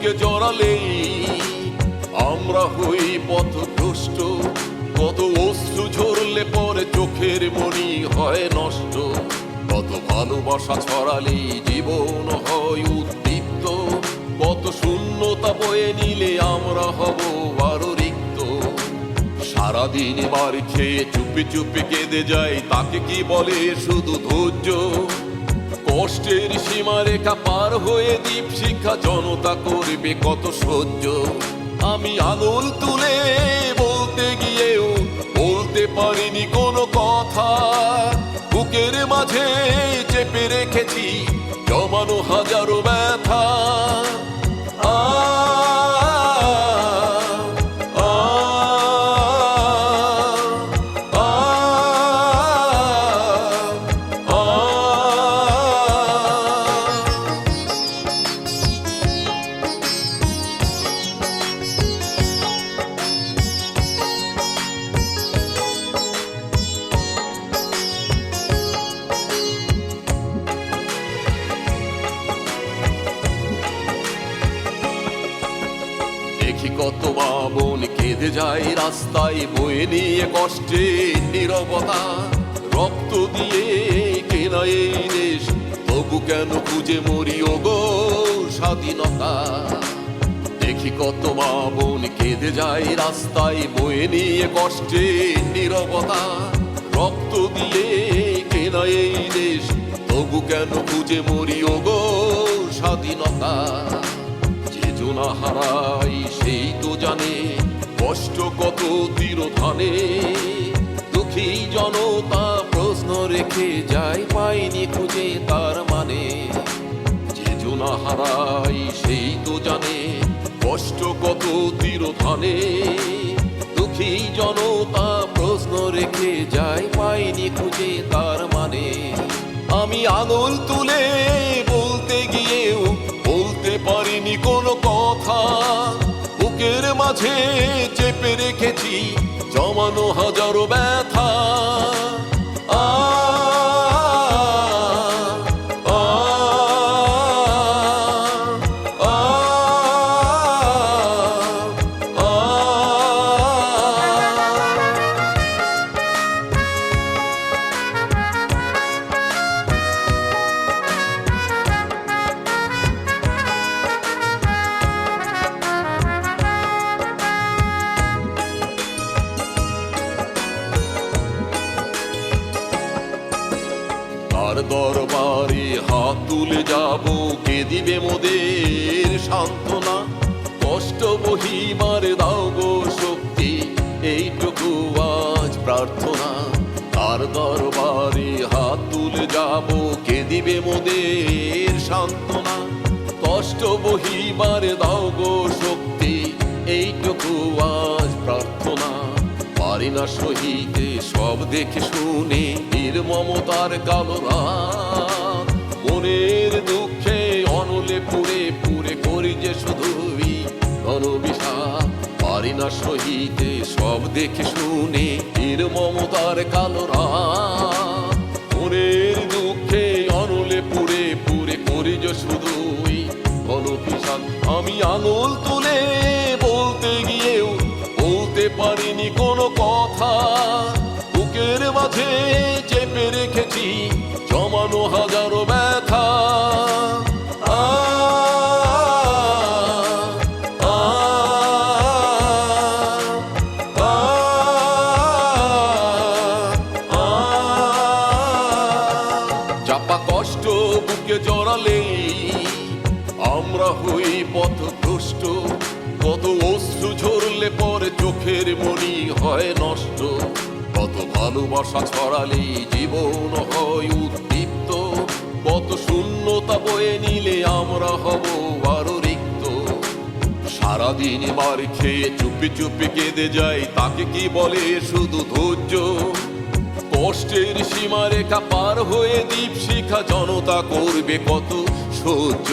দিকে জড়ালেই আমরা হই পথ দুষ্ট কত অশ্রু ঝরলে পরে চোখের মনি হয় নষ্ট। কত ভালোবাসা ছড়ালে জীবন হয় উদ্দীপ্ত। কত শূন্যতা বয়ে নিলে আমরা হব আরও রিক্ত। সারাদিন বাড়ি খেয়ে চুপি চুপি কেঁদে যাই তাকে কি বলে শুধু ধৈর্য? কষ্টের সীমারেখা পার হয়ে দ্বীপ শিক্ষা জনতা করবে কত সহ্য। আমি আঙুল তুলে বলতে গিয়েও বলতে পারিনি কোনো কথা। বুকের মাঝে চেপে রেখেছি জমানো হাজারো ব্যথা দেখি কত মা বোন কেঁদে যায় রাস্তায় বয়ে নিয়ে কষ্টে নীরবতা। রক্ত দিয়ে কেনা এই দেশ তবু কেন খুঁজে মরি ও গো স্বাধীনতা? দেখি কত মা বোন কেঁদে যায় রাস্তায় বয়ে নিয়ে কষ্টে নীরবতা। রক্ত দিয়ে কেনা এই দেশ তবু কেন খুঁজে মরি ও গো স্বাধীনতা? জোনা হারাই সেই তো জানে কষ্ট কত তীরধানে। দুঃখী জনতা প্রশ্ন রেখে যায় পাইনি খুঁজে তার মানে। যে জোনা হারাই সেই তো জানে কষ্ট কত তীরধানে। দুঃখী জনতা প্রশ্ন রেখে যায় পাইনি খুঁজে তার মানে। আমি আঙুল তুলে পারিনি কোনো কথা। বুকের মাঝে চেপে রেখেছি জমানো হাজারো ব্যথা। তার দরবারে হাত তুলে যাব, কে দিবে মোদের সান্ত্বনা? কষ্ট বহিমার দাও গো শক্তি, এইটুকু আজ প্রার্থনা। তার দরবারে হাত তুলে যাব, কে দিবে মোদের সান্ত্বনা? কষ্ট বহিমার দাও গো শক্তি, এইটুকু আজ প্রার্থনা। পারি না সহিতে সব দেখে শুনে। মমতার কালো রাত, মনের দুঃখে অনলে পুরে পুরে করি যে গণবিষাদ পারি না সহিতে সব দেখে শুনে, এর মমতার কালো রাত, মনের দুঃখে অনলে পুরে পুরে করি যে শুধুই গণবিষাদ আমি আঙুল তুলে বলতে গিয়েও বলতে পারিনি কোনো কথা। মাঝে চেপে রেখেছি, জমানো হাজারো ব্যথা। চাপা কষ্ট আমরা পথভ্রষ্ট কত অশ্রু ঝরলে পরে চোখের মনি হয় নষ্ট। ভালোবাসা ছড়ালে জীবন হয় উদ্দীপ্ত। কত শূন্যতা বয়ে নিলে আমরা হব আরও রিক্ত। সারাদিন মার খেয়ে চুপি চুপি কেঁদে যায় তাকে কি বলে শুধু ধৈর্য? কষ্টের সীমারেখা পার হয়ে দ্বীপ শিখা জনতা করবে কত সহ্য?